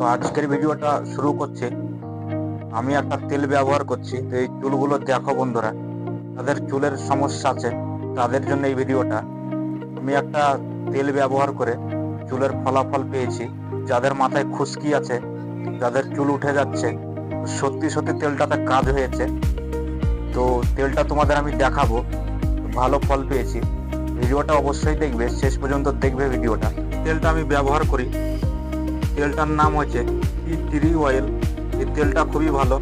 তো আজকের ভিডিওটা শুরু করছি। আমি একটা তেল ব্যবহার করছি। তো এই চুলগুলো দেখো বন্ধুরা, তাদের চুলের সমস্যা আছে, তাদের জন্য এই ভিডিওটা। আমি একটা তেল ব্যবহার করে চুলের ফলাফল পেয়েছি। যাদের মাথায় খুশকি আছে, যাদের চুল উঠে যাচ্ছে, সত্যি সত্যি তেলটাতে কাজ হয়েছে। তো তেলটা তোমাদের আমি দেখাবো, ভালো ফল পেয়েছি। ভিডিওটা অবশ্যই দেখবে, শেষ পর্যন্ত দেখবে ভিডিওটা। তেলটা আমি ব্যবহার করি। তেলটার নাম হচ্ছে টি ট্রি অয়েল। এই তেলটা খুবই ভালো।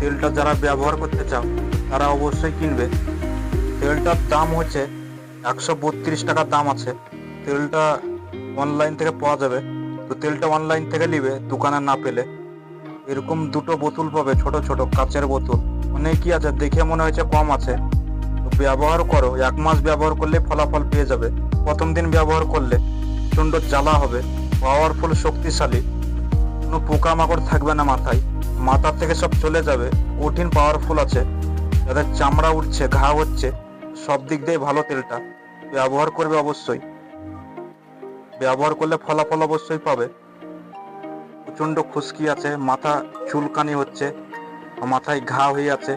তেলটা যারা ব্যবহার করতে চাও, তারা অবশ্যই কিনবে। তেলটার দাম হচ্ছে একশো বত্রিশ টাকা দাম আছে। তেলটা অনলাইন থেকে পাওয়া যাবে। তো তেলটা অনলাইন থেকে নিবে, দোকানে না পেলে। এরকম দুটো বোতল পাবে, ছোট ছোট, কাচের বোতল। অনেকই আছে, দেখে মনে হয়েছে কম আছে। তো ব্যবহার করো, এক মাস ব্যবহার করলে ফলাফল পেয়ে যাবে। প্রথম দিন ব্যবহার করলে প্রচণ্ড জ্বালা হবে। পাওয়ারফুল, শক্তিশালী, কোনো পোকামাকড় থাকবে না মাথায়। মাথার থেকে সব চলে যাবে। কঠিন পাওয়ারফুল আছে। যাদের চামড়া উঠছে ঘা হচ্ছে, সব দিক দিয়ে ভালো তেলটা। ব্যবহার করবে অবশ্যই। ব্যবহার করলে ফলাফল অবশ্যই পাবে। প্রচণ্ড খুশকি আছে, মাথা চুলকানি হচ্ছে, মাথায় ঘা হয়ে আছে।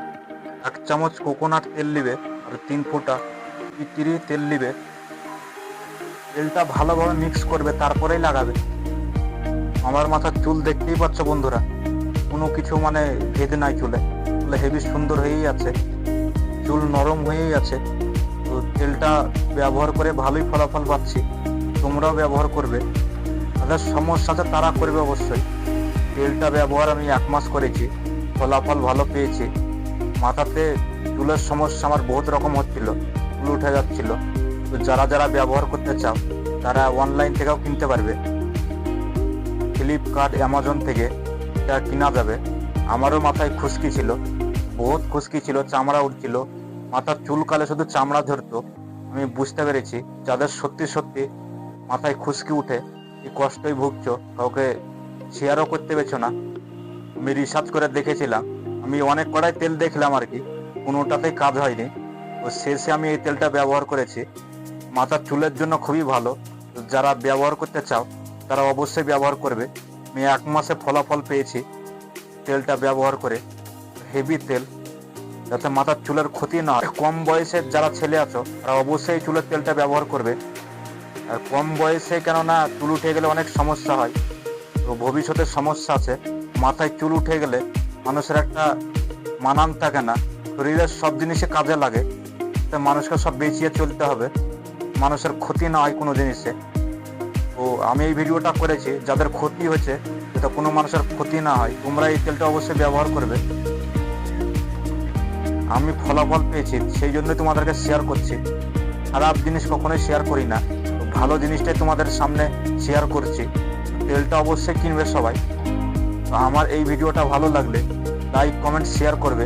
এক চামচ কোকোনাট তেল নিবে, আর তিন ফোঁটা পিতিরি তেল নিবে। তেলটা ভালোভাবে মিক্স করবে, তারপরেই লাগাবে। আমার মাথার চুল দেখতেই পাচ্ছ বন্ধুরা, কোনো কিছু মানে ভেদ নাই চুলে। চুলে হেভি সুন্দর হয়েই আছে, চুল নরম হয়েই আছে। তো তেলটা ব্যবহার করে ভালোই ফলাফল পাচ্ছি, তোমরাও ব্যবহার করবে। তাদের সমস্যা আছে তারা করবে অবশ্যই। তেলটা ব্যবহার আমি এক মাস করেছি, ফলাফল ভালো পেয়েছি। মাথাতে চুলের সমস্যা আমার বহুত রকম হচ্ছিল, চুল উঠে যাচ্ছিল। যারা যারা ব্যবহার করতে চাও, তারা অনলাইন থেকেও কিনতে পারবে। ফ্লিপকার্ট অ্যামাজন থেকে এটা কেনা যাবে। আমারও মাথায় খুশকি ছিল, বহুত খুশকি ছিল, চামড়া উঠছিল মাথার চুলকালে শুধু চামড়া ধরতো। আমি বুঝতে পেরেছি, যাদের সত্যি সত্যি মাথায় খুশকি উঠে কি কষ্টই ভুগছো, কাউকে শেয়ারও করতে পেরেছ না। আমি রিসার্চ করে দেখেছিলাম। আমি অনেক কড়াই তেল দেখলাম আর কি, কোনোটাতেই কাজ হয়নি। তো শেষে আমি এই তেলটা ব্যবহার করেছি। মাথার চুলের জন্য খুবই ভালো। যারা ব্যবহার করতে চাও, তারা অবশ্যই ব্যবহার করবে। আমি এক মাসে ফলাফল পেয়েছি তেলটা ব্যবহার করে হেভি তেল, যাতে মাথার চুলের ক্ষতি না হয়। কম বয়সের যারা ছেলে আছো, তারা অবশ্যই চুলের তেলটা ব্যবহার করবে। আর কম বয়সে কেননা চুল উঠে গেলে অনেক সমস্যা হয়, তো ভবিষ্যতে সমস্যা আছে। মাথায় চুল উঠে গেলে মানুষের একটা মানান থাকে না। শরীরের সব জিনিসে কাজে লাগে তো মানুষকে সব বেঁচিয়ে চলতে হবে। মানুষের ক্ষতি না হয় কোনো জিনিসে। তো আমি এই ভিডিওটা করেছি, যাদের ক্ষতি হয়েছে, যাতে কোনো মানুষের ক্ষতি না হয়, তোমরা এই তেলটা অবশ্যই ব্যবহার করবে। আমি ফলাফল পেয়েছি, সেই জন্যই তোমাদেরকে শেয়ার করছি। খারাপ জিনিস কখনোই শেয়ার করি না। ভালো জিনিসটাই তোমাদের সামনে শেয়ার করছি। তেলটা অবশ্যই কিনবে সবাই। তো আমার এই ভিডিওটা ভালো লাগলে লাইক কমেন্ট শেয়ার করবে।